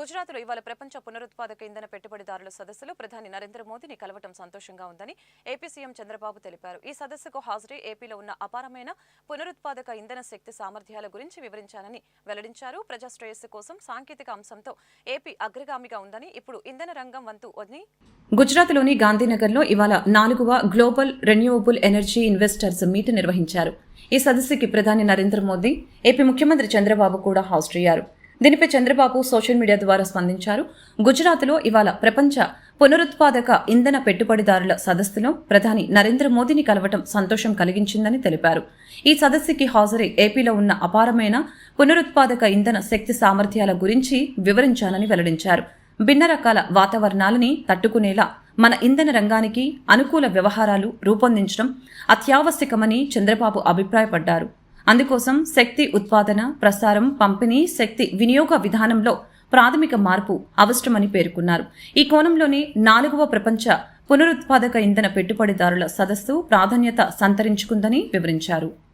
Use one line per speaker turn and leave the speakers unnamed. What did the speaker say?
గుజరాత్లో ఇవాళ ప్రపంచ పునరుత్పాదక ఇంధన పెట్టుబడిదారుల సదస్సులో ప్రధాని నరేంద్ర మోదీని కలవటం సంతోషంగా ఉందని ఏపీ సీఎం చంద్రబాబు తెలిపారు. ఈ సదస్సుకు హాజరై ఏపీలో ఉన్న అపారమైన పునరుత్పాదక ఇంధన శక్తి సామర్థ్యాల గురించి వివరించానని వెల్లడించారు. ప్రజాశ్రేయస్సు కోసం సాంకేతిక అంశంతో ఏపీ అగ్రగామిగా ఉందని ఇప్పుడు ఇంధన రంగం వంతు అని గుజరాత్లోని గాంధీనగర్లో ఇవాళ నాలుగవ global renewable energy investors meet నిర్వహించారు. ఈ సదస్సుకి ప్రధాని నరేంద్ర మోదీ ఏపీ ముఖ్యమంత్రి చంద్రబాబు కూడా హాజరయ్యారు. దీనిపై చంద్రబాబు సోషల్ మీడియా ద్వారా స్పందించారు. గుజరాత్లో ఇవాళ ప్రపంచ పునరుత్పాదక ఇంధన పెట్టుబడిదారుల సదస్సులో ప్రధాని నరేంద్ర మోదీని కలవటం సంతోషం కలిగించిందని తెలిపారు. ఈ సదస్సుకి హాజరై ఏపీలో ఉన్న అపారమైన పునరుత్పాదక ఇంధన శక్తి సామర్థ్యాల గురించి వివరించాలని వెల్లడించారు. భిన్న రకాల వాతావరణాలని తట్టుకునేలా మన ఇంధన రంగానికి అనుకూల వ్యవహారాలు రూపొందించడం అత్యావశ్యకమని చంద్రబాబు అభిప్రాయపడ్డారు. అందుకోసం శక్తి ఉత్పాదన ప్రసారం పంపిణీ శక్తి వినియోగ విధానంలో ప్రాథమిక మార్పు అవసరమని పేర్కొన్నారు. ఈ కోణంలోనే నాలుగవ ప్రపంచ పునరుత్పాదక ఇంధన పెట్టుబడిదారుల సదస్సు ప్రాధాన్యత సంతరించుకుందని వివరించారు.